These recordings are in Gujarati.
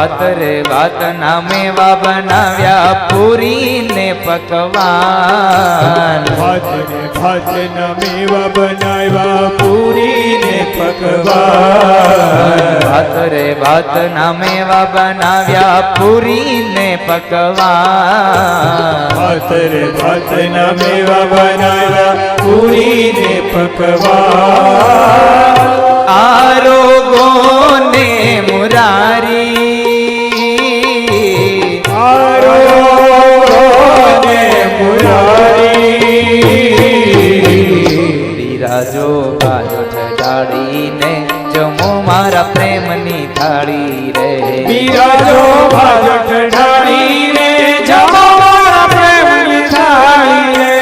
વાત રે વાત ના મેવા બનાવ્યા પૂરી ને પકવાન ભાત ને ભાત ના મેવા બનાવ્યા પૂરી ને પકવાન ભાત રે ભાત ના મેવા બનાવ્યા પૂરી ને પકવાન ભાત રે ભાત ના મેવા બનાવ્યા પૂરી ને પકવાન ઠગાડીને જમો મારા પ્રેમની થાળી રે. બિરાજો ભાજટ ઢાળી રે જમો મારા પ્રેમની થાળી રે.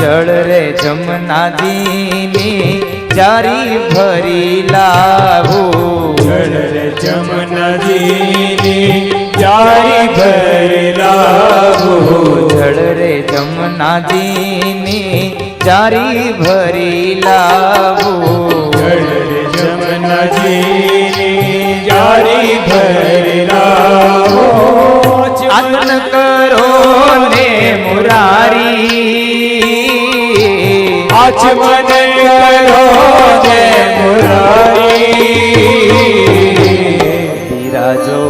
જળ રે જમનાજીની જારી ભરી લાવો. જળ રે જમનાજીની જમનાજીની જારી ભરી લાવું જમનાજીની જારી ભરેલા આનંદ કરો ને મુરારી આચમન કરો ને મુરારી બાજુ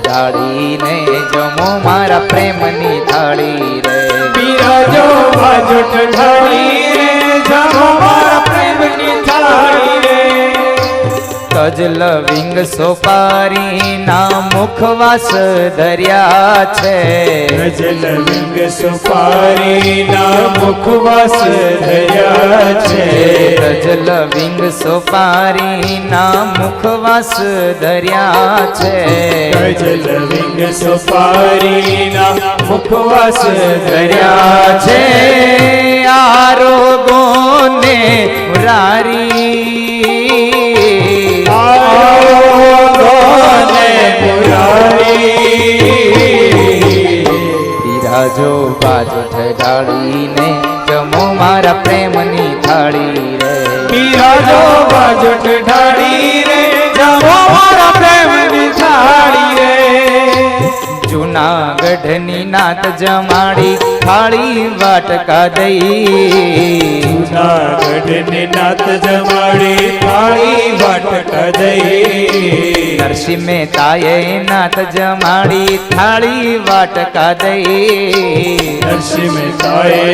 ઢાળીને જમો મારા પ્રેમની થાળી રે. બિરાજો કજલ વિંગ સોપારી ના મુખવાસ ધર્યા છે. ગજલ વિંગ સોપારી ના મુખવાસ ધર્યા છે. કજલ વિંગ સોપારી ના મુખવાસ ધર્યા છે. ગજલ વિંગ સોપારી ના મુખવાસ ધર્યા છે. છે બાજુ ઢાળીને જમો મારા પ્રેમની થાળી રે. પીરાજો બાજટ ઢાળી રે જમો મારા પ્રેમની થાળી રે. જૂનાગઢની નાત જમાડી થાળી વાટકા દઈ. જૂનાગઢની નાત જમાડી થાળી વાટકા દઈ. નરસિંહ મહેતાએ નાથ જમાડી થાળી વાટકા દઈ. નરસિંહ મહેતાએ